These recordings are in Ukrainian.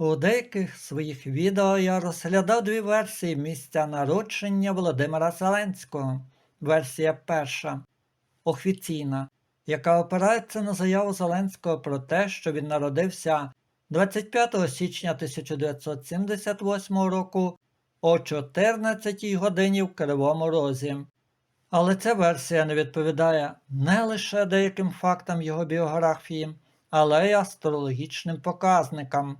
У деяких своїх відео я розглядав дві версії місця народження Володимира Зеленського. Версія перша офіційна, яка опирається на заяву Зеленського про те, що він народився 25 січня 1978 року о 14 годині в Кривому Розі. Але ця версія не відповідає не лише деяким фактам його біографії, але й астрологічним показникам.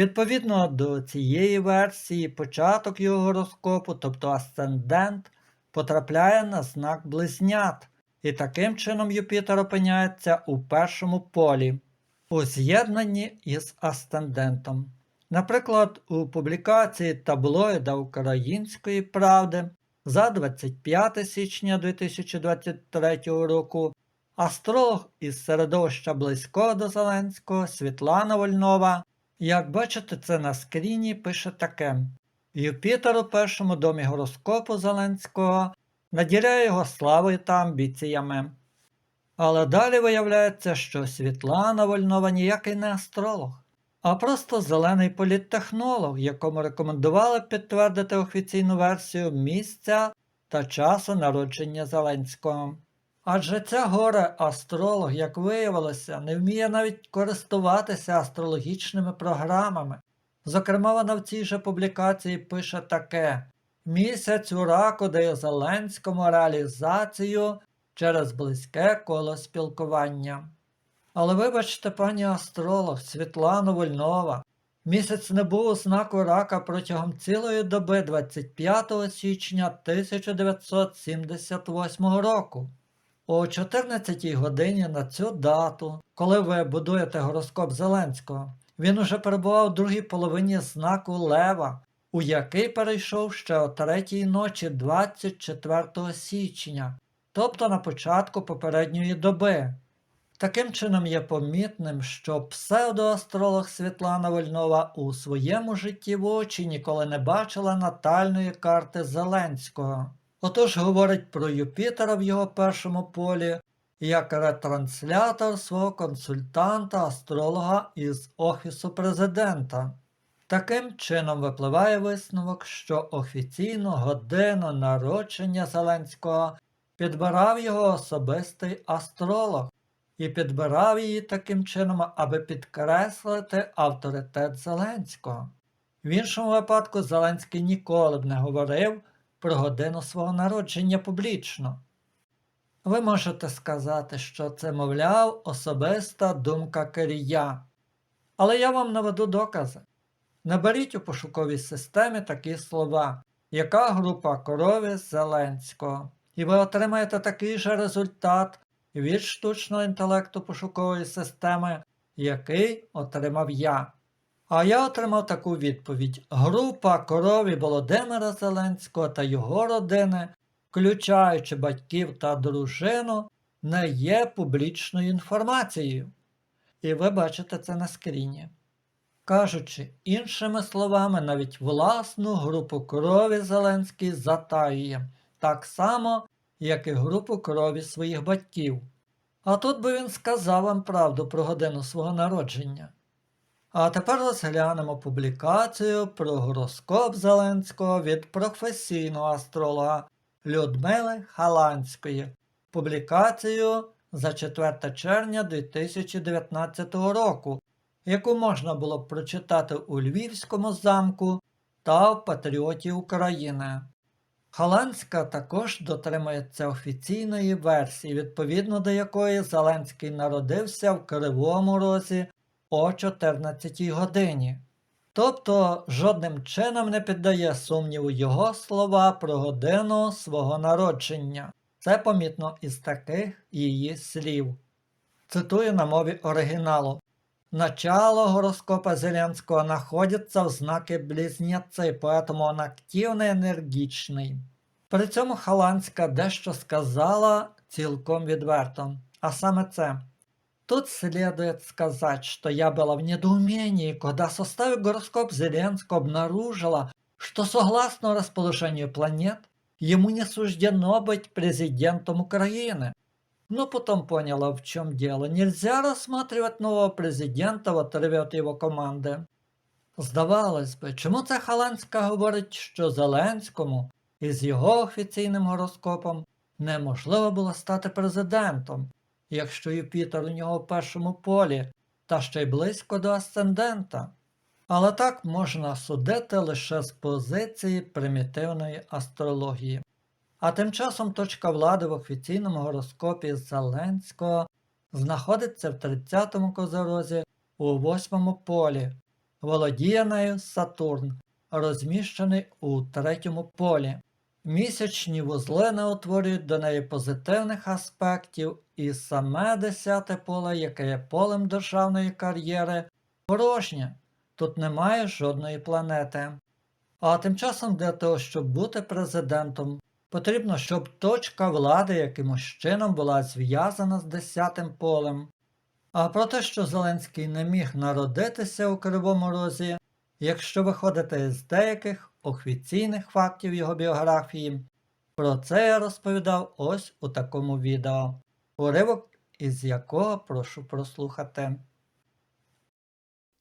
Відповідно до цієї версії, початок його гороскопу, тобто асцендент, потрапляє на знак близнят, і таким чином Юпітер опиняється у першому полі, у з'єднанні із асцендентом. Наприклад, у публікації таблоїда Української правди за 25 січня 2023 року астролог із середовища близького до Зеленського Світлана Вольнова, як бачите це на скріні, пише таке: Юпітер у першому домі гороскопу Зеленського наділяє його славою та амбіціями. Але далі виявляється, що Світлана Вольнова ніякий не астролог, а просто зелений політтехнолог, якому рекомендували підтвердити офіційну версію місця та часу народження Зеленського. Адже ця горе астролог, як виявилося, не вміє навіть користуватися астрологічними програмами. Зокрема, вона в цій же публікації пише таке: місяць у раку дає Зеленському реалізацію через близьке коло спілкування. Але вибачте, пані астролог Світлана Вольнова, місяць не був у знаку рака протягом цілої доби 25 січня 1978 року. О 14 годині на цю дату, коли ви будуєте гороскоп Зеленського, він уже перебував у другій половині знаку Лева, у який перейшов ще о третій ночі 24 січня, тобто на початку попередньої доби. Таким чином є помітним, що псевдоастролог Світлана Вольнова у своєму житті в очі ніколи не бачила натальної карти Зеленського. Отож говорить про Юпітера в його першому полі як ретранслятор свого консультанта астролога із Офісу президента. Таким чином випливає висновок, що офіційну годину народження Зеленського підбирав його особистий астролог і підбирав її таким чином, аби підкреслити авторитет Зеленського. В іншому випадку Зеленський ніколи б не говорив про годину свого народження публічно. Ви можете сказати, що це, мовляв, особиста думка керія. Але я вам наведу докази. Наберіть у пошуковій системі такі слова, яка група корові Зеленського, і ви отримаєте такий же результат від штучного інтелекту пошукової системи, який отримав я. А я отримав таку відповідь: група корові Володимира Зеленського та його родини, включаючи батьків та дружину, не є публічною інформацією. І ви бачите це на скріні. Кажучи іншими словами, навіть власну групу крові Зеленський затаює, так само, як і групу крові своїх батьків. А тут би він сказав вам правду про годину свого народження. А тепер розглянемо публікацію про гороскоп Зеленського від професійного астролога Людмили Халанської. Публікацію за 4 червня 2019 року, яку можна було б прочитати у Львівському замку та в Патріоті України. Халанська також дотримується офіційної версії, відповідно до якої Зеленський народився в Кривому Розі о 14 годині. Тобто жодним чином не піддає сумніву його слова про годину свого народження. Це помітно із таких її слів. Цитую на мові оригіналу. Начало гороскопа Зеленского находится в знаке Близнецы, поэтому он активний енергічний. При цьому Халанська дещо сказала цілком відверто. А саме це. Тут следует сказать, что я была в недоумении, когда составив гороскоп Зеленского обнаружила, что согласно расположению планет, ему не суждено быть президентом Украины. Но потом поняла, в чем дело. Нельзя рассматривать нового президента в отрыве от его команды. Здавалось би, чому це Халанська говорить, що Зеленському із його офіційним гороскопом неможливо було стати президентом, Якщо Юпітер у нього в першому полі та ще й близько до асцендента. Але так можна судити лише з позиції примітивної астрології. А тим часом точка влади в офіційному гороскопі Зеленського знаходиться в 30-му козорозі у 8-му полі, володіє нею Сатурн, розміщений у третьому полі. Місячні вузли не утворюють до неї позитивних аспектів, і саме десяте поле, яке є полем державної кар'єри, порожнє. Тут немає жодної планети. А тим часом для того, щоб бути президентом, потрібно, щоб точка влади якимось чином була зв'язана з десятим полем. А про те, що Зеленський не міг народитися у Кривому Розі, якщо виходити з деяких офіційних фактів його біографії, про це я розповідав ось у такому відео, уривок із якого прошу прослухати.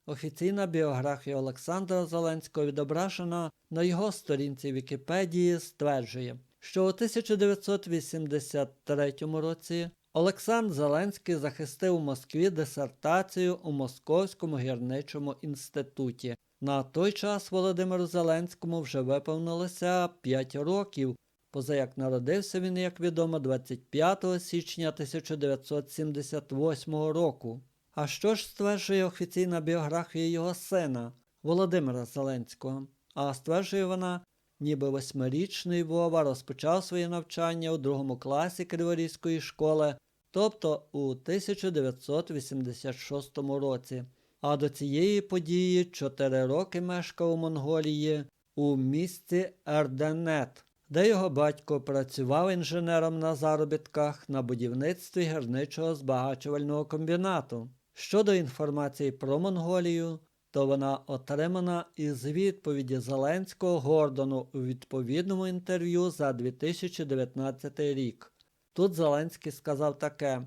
Офіційна біографія Олександра Зеленського відображена на його сторінці Вікіпедії стверджує, що у 1983 році Олександр Зеленський захистив у Москві дисертацію у Московському гірничому інституті. На той час Володимиру Зеленському вже виповнилося 5 років, поза як народився він, як відомо, 25 січня 1978 року. А що ж стверджує офіційна біографія його сина Володимира Зеленського? А стверджує вона, ніби восьмирічний Вова розпочав своє навчання у другому класі Криворізької школи, тобто у 1986 році. А до цієї події 4 роки мешкав у Монголії у місті Ерденет, де його батько працював інженером на заробітках на будівництві гірничого збагачувального комбінату. Щодо інформації про Монголію, то вона отримана із відповіді Зеленського Гордону у відповідному інтерв'ю за 2019 рік. Тут Зеленський сказав таке: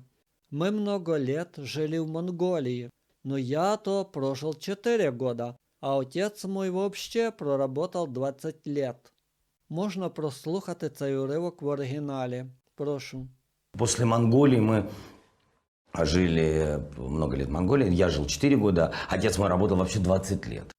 «Ми много лет жили в Монголії, но я то прожил 4 года, а отец мой вообще проработал 20 лет. Можна прослухати цей уривок в оригіналі. Прошу. После Монголии мы жили много лет в Монголии. Я жил 4 года. Отец мой работал вообще 20 лет.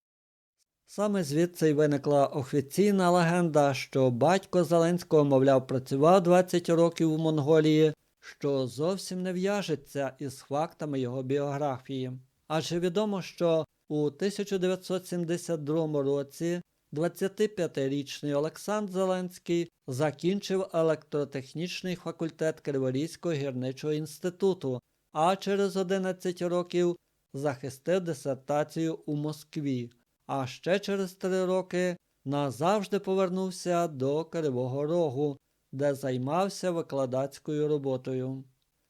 Саме звідси й виникла офіційна легенда, що батько Зеленського, мовляв, працював 20 років у Монголії, що зовсім не в'яжеться із фактами його біографії. Адже відомо, що у 1972 році 25-річний Олександр Зеленський закінчив електротехнічний факультет Криворізького гірничого інституту, а через 11 років захистив дисертацію у Москві, а ще через 3 роки назавжди повернувся до Кривого Рогу, де займався викладацькою роботою.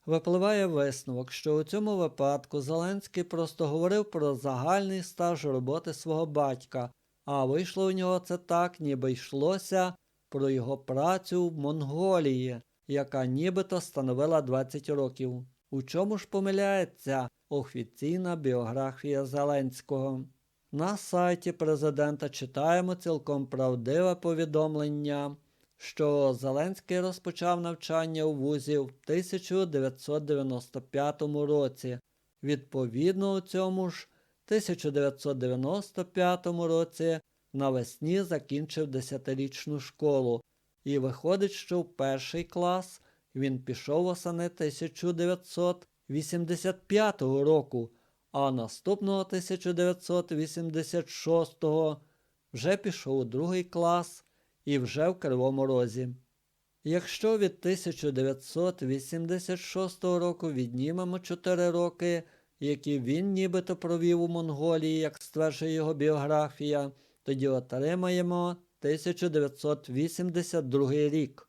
Випливає висновок, що у цьому випадку Зеленський просто говорив про загальний стаж роботи свого батька, а вийшло у нього це так, ніби йшлося про його працю в Монголії, яка нібито становила 20 років. У чому ж помиляється офіційна біографія Зеленського? На сайті президента читаємо цілком правдиве повідомлення, що Зеленський розпочав навчання у вузі в 1995 році. Відповідно у цьому ж 1995 році навесні закінчив 10-річну школу і виходить, що в перший клас він пішов осени 1985 року, а наступного 1986 вже пішов у другий клас і вже в Кривому Розі. Якщо від 1986 року віднімемо 4 роки, які він нібито провів у Монголії, як стверджує його біографія, тоді отримаємо 1982 рік.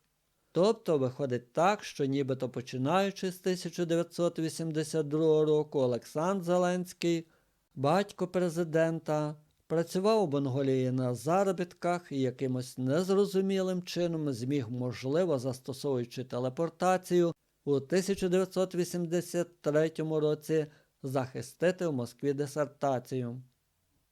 Тобто виходить так, що нібито починаючи з 1982 року Олександр Зеленський, батько президента, працював у Монголії на заробітках і якимось незрозумілим чином зміг, можливо, застосовуючи телепортацію, у 1983 році захистити в Москві дисертацію.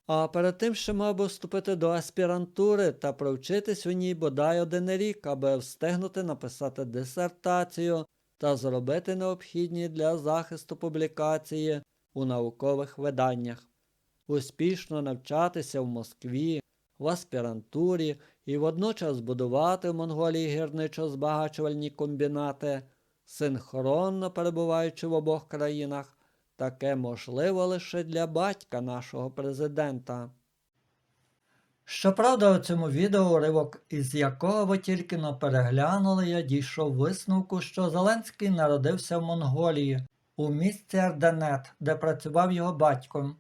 А перед тим ще мав би вступити до аспірантури та провчитись у ній бодай один рік, аби встигнути написати дисертацію та зробити необхідні для захисту публікації у наукових виданнях, успішно навчатися в Москві, в аспірантурі і водночас будувати в Монголії гірничо-збагачувальні комбінати, синхронно перебуваючи в обох країнах, таке можливо лише для батька нашого президента. Щоправда, у цьому відео уривок, із якого ви тільки но переглянули, я дійшов висновку, що Зеленський народився в Монголії, у місті Арденет, де працював його батько.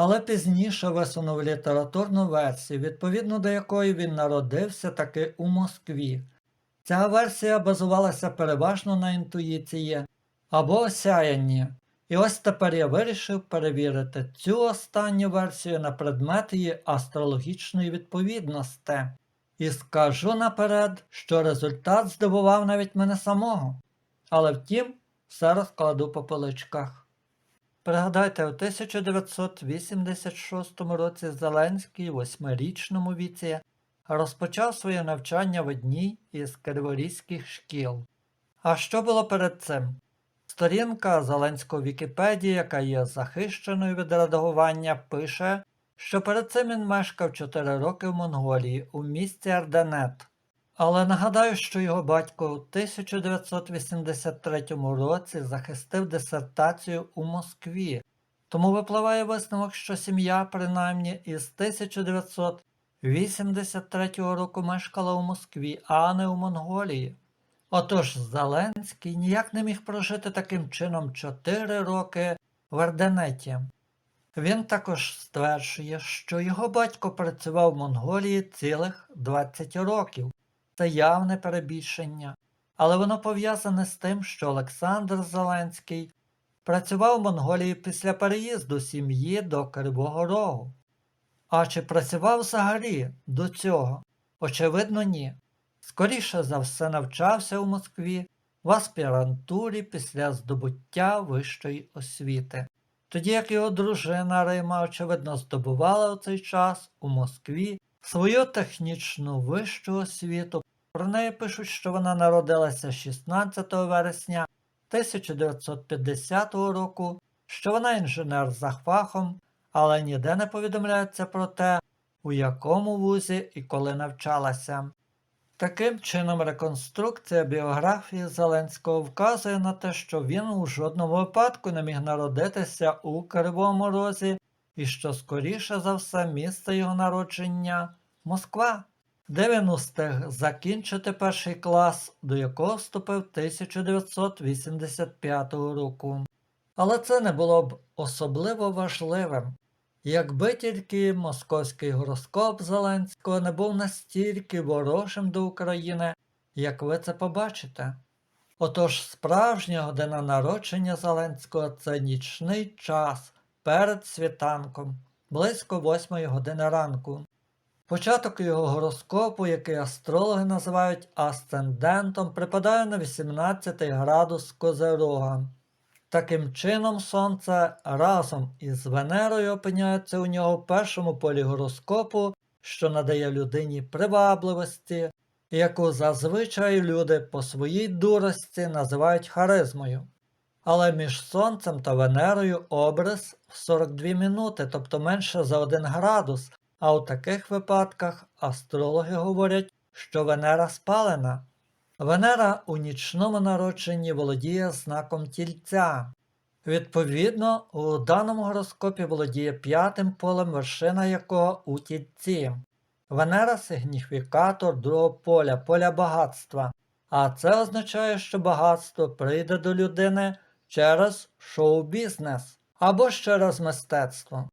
Але пізніше висунув літературну версію, відповідно до якої він народився таки у Москві. Ця версія базувалася переважно на інтуїції або осяянні. І ось тепер я вирішив перевірити цю останню версію на предмет її астрологічної відповідності. І скажу наперед, що результат здивував навіть мене самого. Але втім, все розкладу по поличках. Пригадайте, у 1986 році Зеленський восьмирічному віці розпочав своє навчання в одній із криворізьких шкіл. А що було перед цим? Сторінка Зеленського Вікіпедії, яка є захищеною від редагування, пише, що перед цим він мешкав 4 роки в Монголії у місті Арденет. Але нагадаю, що його батько у 1983 році захистив дисертацію у Москві, тому випливає висновок, що сім'я, принаймні із 1983 року мешкала у Москві, а не у Монголії. Отож Зеленський ніяк не міг прожити таким чином 4 роки в Арденеті. Він також стверджує, що його батько працював в Монголії цілих 20 років. Це явне перебільшення, але воно пов'язане з тим, що Олександр Зеленський працював в Монголії після переїзду сім'ї до Кривого Рогу. А чи працював взагалі до цього? Очевидно, ні. Скоріше за все навчався у Москві в аспірантурі після здобуття вищої освіти. Тоді як його дружина Рима, очевидно, здобувала у цей час у Москві свою технічну вищу освіту. Про неї пишуть, що вона народилася 16 вересня 1950 року, що вона інженер за фахом, але ніде не повідомляється про те, у якому вузі і коли навчалася. Таким чином, реконструкція біографії Зеленського вказує на те, що він у жодному випадку не міг народитися у Кривому Розі і що, скоріше за все, місце його народження Москва, де він устиг закінчити перший клас, до якого вступив 1985 року. Але це не було б особливо важливим. Якби тільки московський гороскоп Зеленського не був настільки ворожим до України, як ви це побачите. Отож, справжня година народження Зеленського це нічний час перед світанком, близько 8 години ранку. Початок його гороскопу, який астрологи називають асцендентом, припадає на 18 градус Козерога. Таким чином, Сонце разом із Венерою опиняється у нього в першому полі гороскопу, що надає людині привабливості, яку зазвичай люди по своїй дурості називають харизмою. Але між Сонцем та Венерою образ в 42 минути, тобто менше за 1 градус, а у таких випадках астрологи говорять, що Венера спалена. Венера у нічному народженні володіє знаком тільця. Відповідно, у даному гороскопі володіє п'ятим полем, вершина якого у тільці. Венера сигніфікатор другого поля, поля багатства. А це означає, що багатство прийде до людини через шоу-бізнес або ж через мистецтво.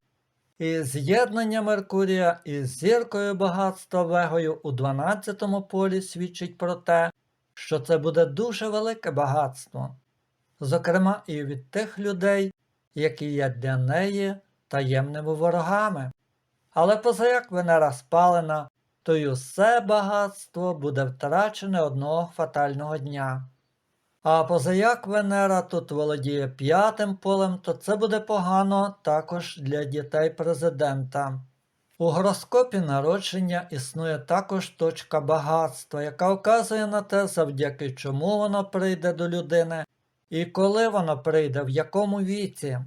І з'єднання Меркурія із зіркою багатства Вегою у 12-му полі свідчить про те, що це буде дуже велике багатство, зокрема і від тих людей, які є для неї таємними ворогами. Але позаяк Венера спалена, то й усе багатство буде втрачене одного фатального дня. А позаяк Венера тут володіє п'ятим полем, то це буде погано також для дітей президента. У гороскопі народження існує також точка багатства, яка вказує на те, завдяки чому воно прийде до людини і коли воно прийде, в якому віці.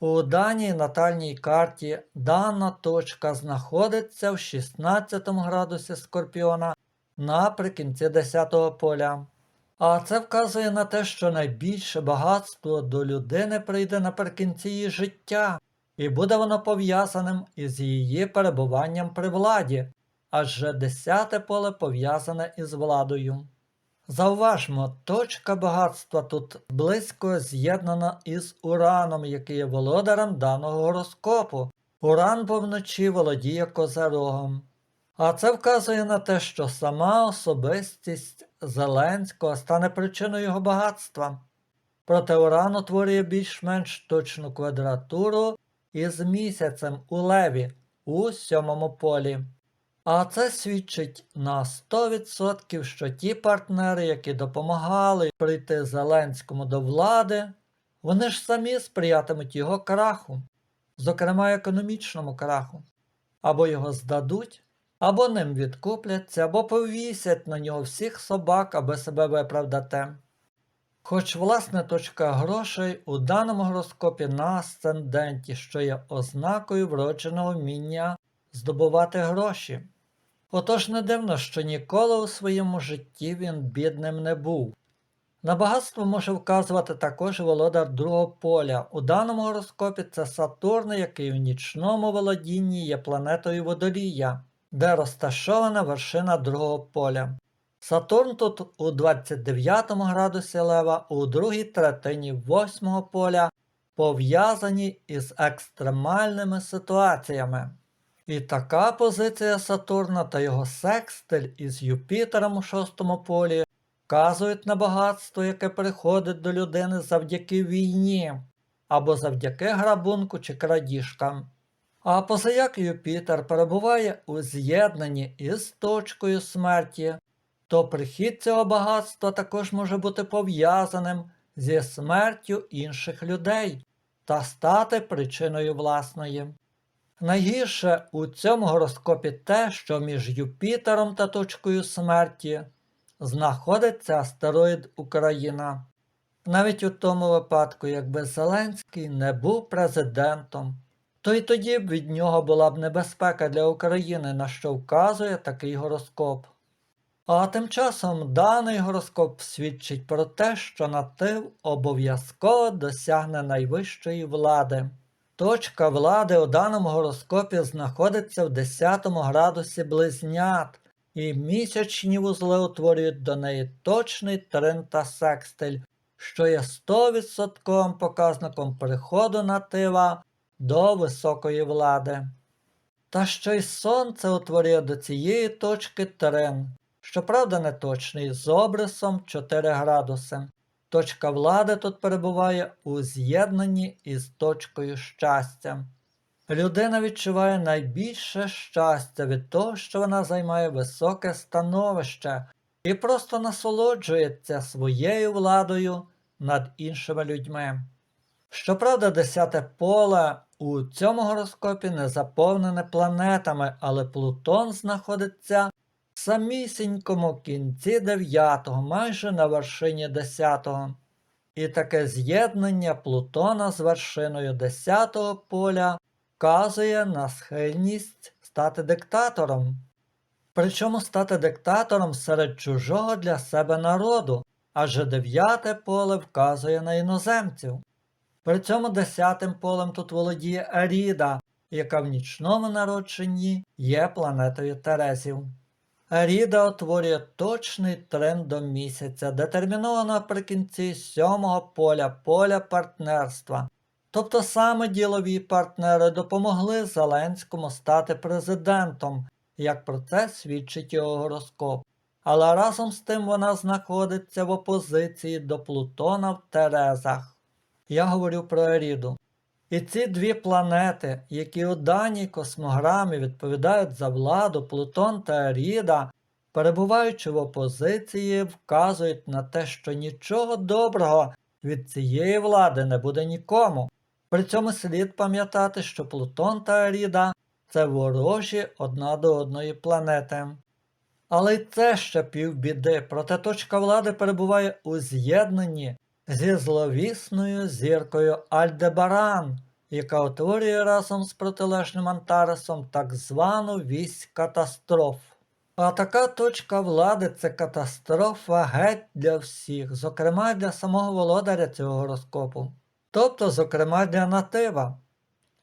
У даній натальній карті дана точка знаходиться в 16 градусі Скорпіона наприкінці 10-го поля. А це вказує на те, що найбільше багатство до людини прийде наприкінці її життя, і буде воно пов'язаним із її перебуванням при владі, адже 10 поле пов'язане із владою. Зауважмо, точка багатства тут близько з'єднана із Ураном, який є володарем даного гороскопу. Уран повночі володіє козерогом. А це вказує на те, що сама особистість Зеленського стане причиною його багатства. Проте Уран утворює більш-менш точну квадратуру із місяцем у леві у сьомому полі. А це свідчить на 100%, що ті партнери, які допомагали прийти Зеленському до влади, вони ж самі сприятимуть його краху, зокрема економічному краху, або його здадуть, або ним відкупляться, або повісять на нього всіх собак, аби себе виправдати. Хоч власне точка грошей у даному гороскопі на асценденті, що є ознакою вродженого вміння здобувати гроші. Отож не дивно, що ніколи у своєму житті він бідним не був. На багатство може вказувати також володар другого поля. У даному гороскопі це Сатурн, який в нічному володінні є планетою Водолія, де розташована вершина другого поля. Сатурн тут у 29 градусі лева, у другій третині восьмого поля пов'язані із екстремальними ситуаціями. І така позиція Сатурна та його секстиль із Юпітером у шостому полі вказують на багатство, яке приходить до людини завдяки війні або завдяки грабунку чи крадіжкам. А позаяк Юпітер перебуває у з'єднанні із точкою смерті, то прихід цього багатства також може бути пов'язаним зі смертю інших людей та стати причиною власної. Найгірше у цьому гороскопі те, що між Юпітером та точкою смерті знаходиться астероїд Україна. Навіть у тому випадку, якби Зеленський не був президентом, то й тоді б від нього була б небезпека для України, на що вказує такий гороскоп. А тим часом даний гороскоп свідчить про те, що натив обов'язково досягне найвищої влади. Точка влади у даному гороскопі знаходиться в 10 градусі близнят, і місячні вузли утворюють до неї точний трин та секстиль, що є 100% показником приходу натива до високої влади. Та ще й сонце утворює до цієї точки трин, щоправда не точний, з обрисом 4 градуси. Точка влади тут перебуває у з'єднанні із точкою щастя. Людина відчуває найбільше щастя від того, що вона займає високе становище і просто насолоджується своєю владою над іншими людьми. Щоправда, десяте поле у цьому гороскопі не заповнене планетами, але Плутон знаходиться в самісінькому кінці дев'ятого, майже на вершині десятого. І таке з'єднання Плутона з вершиною десятого поля вказує на схильність стати диктатором. Причому стати диктатором серед чужого для себе народу, адже дев'яте поле вказує на іноземців. При цьому десятим полем тут володіє Аріда, яка в нічному народженні є планетою Терезів. Аріда утворює точний тренд до місяця, детерміновано наприкінці сьомого поля поля партнерства. Тобто саме ділові партнери допомогли Зеленському стати президентом, як про це свідчить його гороскоп. Але разом з тим вона знаходиться в опозиції до Плутона в Терезах. Я говорю про Еріду. І ці дві планети, які у даній космограмі відповідають за владу Плутон та Еріда, перебуваючи в опозиції, вказують на те, що нічого доброго від цієї влади не буде нікому. При цьому слід пам'ятати, що Плутон та Еріда це ворожі одна до одної планети. Але й це ще півбіди, проте точка влади перебуває у з'єднанні зі зловісною зіркою Альдебаран, яка утворює разом з протилежним Антаресом так звану вісь катастроф. А така точка влади це катастрофа геть для всіх, зокрема для самого володаря цього гороскопу. Тобто, зокрема, для натива,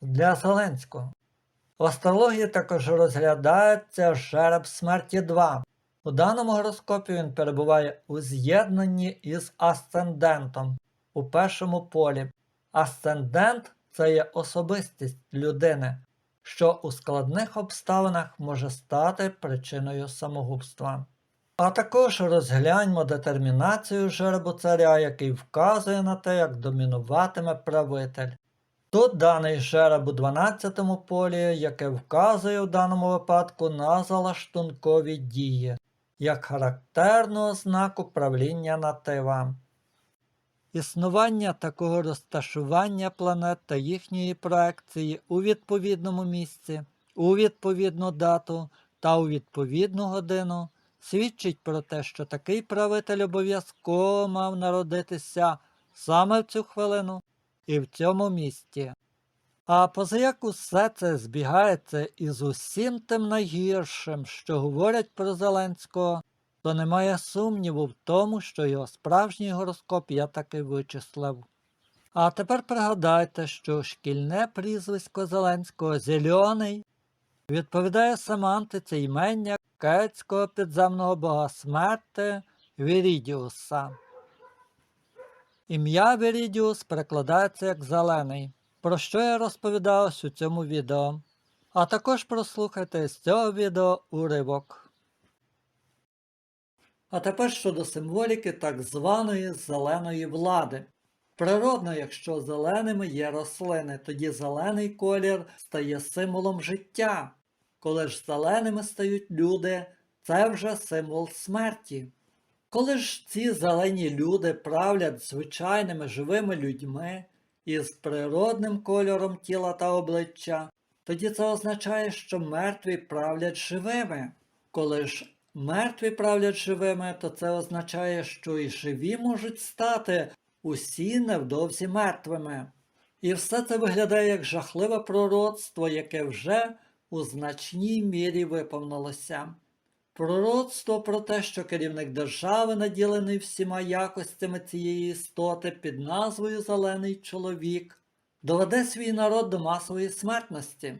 для Зеленського. В астрології також розглядається жереб смерті 2. У даному гороскопі він перебуває у з'єднанні із асцендентом у першому полі. Асцендент це є особистість людини, що у складних обставинах може стати причиною самогубства. А також розгляньмо детермінацію жеребу царя, який вказує на те, як домінуватиме правитель. Тут даний жереб у 12 полі, яке вказує в даному випадку на залаштункові дії, як характерну ознаку правління натива. Існування такого розташування планет та їхньої проекції у відповідному місці, у відповідну дату та у відповідну годину свідчить про те, що такий правитель обов'язково мав народитися саме в цю хвилину і в цьому місті. А позаяк усе це збігається із усім тим найгіршим, що говорять про Зеленського, то немає сумніву в тому, що його справжній гороскоп я таки вичислив. А тепер пригадайте, що шкільне прізвисько Зеленського Зелений відповідає семантиці імення кецького підземного бога смерти Вірідіуса. Ім'я Вірідіус перекладається як зелений, про що я розповідав у цьому відео. А також прослухайте з цього відео уривок. А тепер щодо символіки так званої зеленої влади. Природно, якщо зеленими є рослини, тоді зелений колір стає символом життя. Коли ж зеленими стають люди, це вже символ смерті. Коли ж ці зелені люди правлять звичайними живими людьми із природним кольором тіла та обличчя, тоді це означає, що мертві правлять живими. Коли ж мертві правлять живими, то це означає, що і живі можуть стати усі невдовзі мертвими. І все це виглядає як жахливе пророцтво, яке вже у значній мірі виповнилося. Пророцтво про те, що керівник держави, наділений всіма якостями цієї істоти під назвою Зелений чоловік, доведе свій народ до масової смертності.